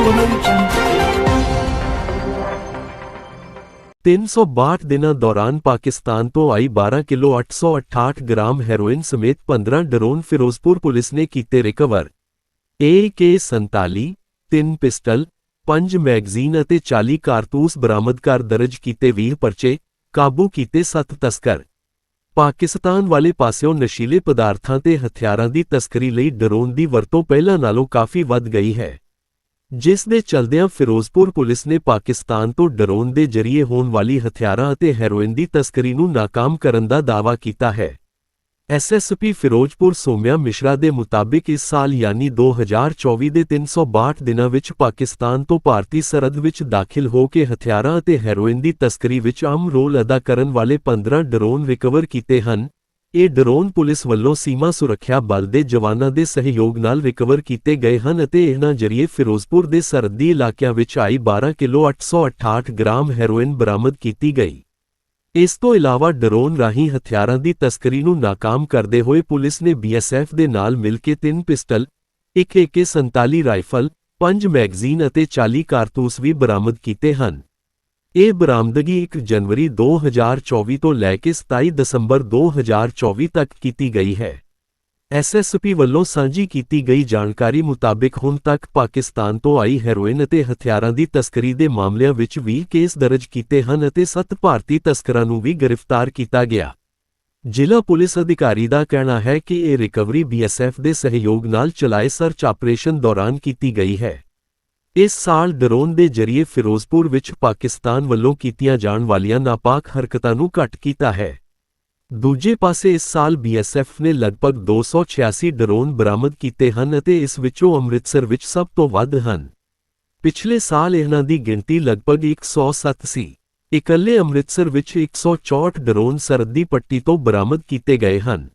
Audio Jungle. 362 ਦਿਨਾਂ ਦੌਰਾਨ ਪਾਕਿਸਤਾਨ ਤੋਂ ਆਈ 12 ਕਿਲੋ 868 ਗ੍ਰਾਮ ਹੈਰੋਇਨ ਸਮੇਤ 15 ਡਰੋਨ ਫਿਰੋਜ਼ਪੁਰ ਪੁਲਿਸ ਨੇ ਕੀਤੇ ਰਿਕਵਰ AK47 ਤਿੰਨ ਪਿਸਟਲ 5 ਮੈਗਜ਼ੀਨ ਅਤੇ 40 ਕਾਰਤੂਸ ਬਰਾਮਦ ਕਰ ਦਰਜ ਕੀਤੇ 20 ਪਰਚੇ ਕਾਬੂ ਕੀਤੇ 7 ਤਸਕਰ ਪਾਕਿਸਤਾਨ ਵਾਲੇ ਪਾਸਿਓਂ ਨਸ਼ੀਲੇ ਪਦਾਰਥਾਂ ਤੇ ਹਥਿਆਰਾਂ ਦੀ ਤਸਕਰੀ ਲਈ ਡਰੋਨ ਦੀ ਵਰਤੋਂ ਪਹਿਲਾਂ ਨਾਲੋਂ ਕਾਫੀ ਵੱਧ ਗਈ ਹੈ ਜਿਸ ਦੇ ਚਲਦਿਆਂ ਫਿਰੋਜ਼ਪੁਰ ਪੁਲਿਸ ਨੇ ਪਾਕਿਸਤਾਨ ਤੋਂ ਡਰੋਨ ਦੇ ਜ਼ਰੀਏ ਹੋਣ ਵਾਲੀ ਹਥਿਆਰਾਂ ਅਤੇ ਹੈਰੋਇਨ ਦੀ ਤਸਕਰੀ ਨੂੰ ਨਾਕਾਮ ਕਰਨ ਦਾ ਦਾਅਵਾ ਕੀਤਾ ਹੈ। ਐਸਐਸਪੀ ਫਿਰੋਜ਼ਪੁਰ ਸੋਮਿਆ ਮਿਸ਼ਰਾ ਦੇ ਮੁਤਾਬਿਕ ਇਸ ਸਾਲ ਯਾਨੀ 2024 ਦੇ 362 ਦਿਨਾਂ ਵਿੱਚ ਪਾਕਿਸਤਾਨ ਤੋਂ ਭਾਰਤੀ ਸਰਹੱਦ ਵਿੱਚ ਦਾਖਲ ਹੋ ਕੇ ਹਥਿਆਰਾਂ ਅਤੇ ਹੈਰੋਇਨ ਦੀ ਤਸਕਰੀ ਵਿੱਚ ਅਹਿਮ ਰੋਲ ਅਦਾ ਕਰਨ ਵਾਲੇ 15 ਡਰੋਨ ਰਿਕਵਰ ਕੀਤੇ ਹਨ। ਇਹ ਡਰੋਨ ਪੁਲਿਸ ਵੱਲੋਂ ਸੀਮਾ ਸੁਰੱਖਿਆ ਬਲ ਦੇ ਜਵਾਨਾਂ ਦੇ ਸਹਿਯੋਗ ਨਾਲ ਰਿਕਵਰ ਕੀਤੇ ਗਏ ਹਨ ਅਤੇ ਇਹਨਾਂ ਜ਼ਰੀਏ ਫਿਰੋਜ਼ਪੁਰ ਦੇ ਸਰਹੱਦੀ ਇਲਾਕਿਆਂ ਵਿੱਚ ਆਈ 12 ਕਿਲੋ 868 ਗ੍ਰਾਮ ਹੈਰੋਇਨ ਬਰਾਮਦ ਕੀਤੀ ਗਈ। ਇਸ ਤੋਂ ਇਲਾਵਾ ਡਰੋਨ ਰਾਹੀਂ ਹਥਿਆਰਾਂ ਦੀ ਤਸਕਰੀ ਨੂੰ ਨਾਕਾਮ ਕਰਦੇ ਹੋਏ ਪੁਲਿਸ ਨੇ ਬੀਐਸਐਫ ਦੇ ਨਾਲ ਮਿਲ ਕੇ ਤਿੰਨ ਪਿਸਟਲ, ਇੱਕ AK47 ਰਾਈਫਲ, ਪੰਜ ਮੈਗਜ਼ੀਨ ਅਤੇ 40 ਕਾਰਤੂਸ ਵੀ ਬਰਾਮਦ ਕੀਤੇ ਹਨ। ਇਹ ਬਰਾਮਦਗੀ 1 ਜਨਵਰੀ 2024 ਤੋਂ ਲੈ ਕੇ 27 ਦਸੰਬਰ 2024 ਤੱਕ ਕੀਤੀ ਗਈ ਹੈ। ਐਸਐਸਪੀ ਵੱਲੋਂ ਸਾਂਝੀ ਕੀਤੀ ਗਈ ਜਾਣਕਾਰੀ ਮੁਤਾਬਿਕ ਹੁਣ ਤੱਕ ਪਾਕਿਸਤਾਨ ਤੋਂ ਆਈ ਹੈਰੋਇਨ ਅਤੇ ਹਥਿਆਰਾਂ ਦੀ ਤਸਕਰੀ ਦੇ ਮਾਮਲਿਆਂ ਵਿੱਚ 20 ਕੇਸ ਦਰਜ ਕੀਤੇ ਹਨ ਅਤੇ 7 ਭਾਰਤੀ ਤਸਕਰਾਂ ਨੂੰ ਵੀ ਗ੍ਰਿਫਤਾਰ ਕੀਤਾ ਗਿਆ। ਜ਼ਿਲ੍ਹਾ ਪੁਲਿਸ ਅਧਿਕਾਰੀ ਦਾ ਕਹਿਣਾ ਹੈ ਕਿ ਇਹ ਰਿਕਵਰੀ ਬੀਐਸਐਫ ਦੇ ਸਹਿਯੋਗ ਨਾਲ ਚਲਾਏ ਸਰਚ ਆਪਰੇਸ਼ਨ ਦੌਰਾਨ ਕੀਤੀ ਗਈ ਹੈ। ਇਸ ਸਾਲ ਡਰੋਨ ਦੇ ਜ਼ਰੀਏ ਫਿਰੋਜ਼ਪੁਰ ਵਿੱਚ ਪਾਕਿਸਤਾਨ ਵੱਲੋਂ ਕੀਤੀਆਂ ਜਾਣ ਵਾਲੀਆਂ ਨਾਪਾਕ ਹਰਕਤਾਂ ਨੂੰ ਘੱਟ ਕੀਤਾ ਹੈ। ਦੂਜੇ ਪਾਸੇ ਇਸ ਸਾਲ ਬੀਐਸਐਫ ਨੇ ਲਗਭਗ 286 ਡਰੋਨ ਬਰਾਮਦ ਕੀਤੇ ਹਨ ਅਤੇ ਇਸ ਵਿੱਚੋਂ ਅੰਮ੍ਰਿਤਸਰ ਵਿੱਚ ਸਭ ਤੋਂ ਵੱਧ ਹਨ। ਪਿਛਲੇ ਸਾਲ ਇਹਨਾਂ ਦੀ ਗਿਣਤੀ ਲਗਭਗ 107 ਸੀ ਇਕੱਲੇ ਅੰਮ੍ਰਿਤਸਰ ਵਿੱਚ 164 ਡਰੋਨ ਸਰਦੀ ਪੱਟੀ ਤੋਂ ਬਰਾਮਦ ਕੀਤੇ ਗਏ ਹਨ।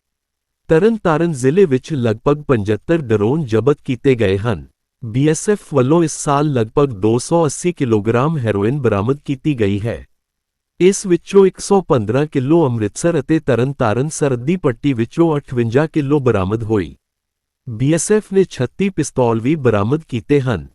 ਤਰਨਤਾਰਨ ਜ਼ਿਲ੍ਹੇ ਵਿੱਚ ਲਗਭਗ 75 ਡਰੋਨ ਜ਼ਬਤ ਕੀਤੇ ਗਏ ਹਨ। ਬੀਐਸਐਫ ਵੱਲੋਂ ਇਸ ਸਾਲ ਲਗਭਗ 280 ਕਿਲੋਗ੍ਰਾਮ ਹੈਰੋਇਨ ਬਰਾਮਦ ਕੀਤੀ ਗਈ ਹੈ ਇਸ ਵਿੱਚੋਂ 115 ਕਿਲੋ ਅੰਮ੍ਰਿਤਸਰ ਅਤੇ ਤਰਨਤਾਰਨ ਸਰਦੀ ਪੱਟੀ ਵਿੱਚੋਂ 58 ਕਿਲੋ ਬਰਾਮਦ ਹੋਈ ਬੀਐਸਐਫ ਨੇ 36 ਪਿਸਤੌਲ ਵੀ ਬਰਾਮਦ ਕੀਤੇ ਹਨ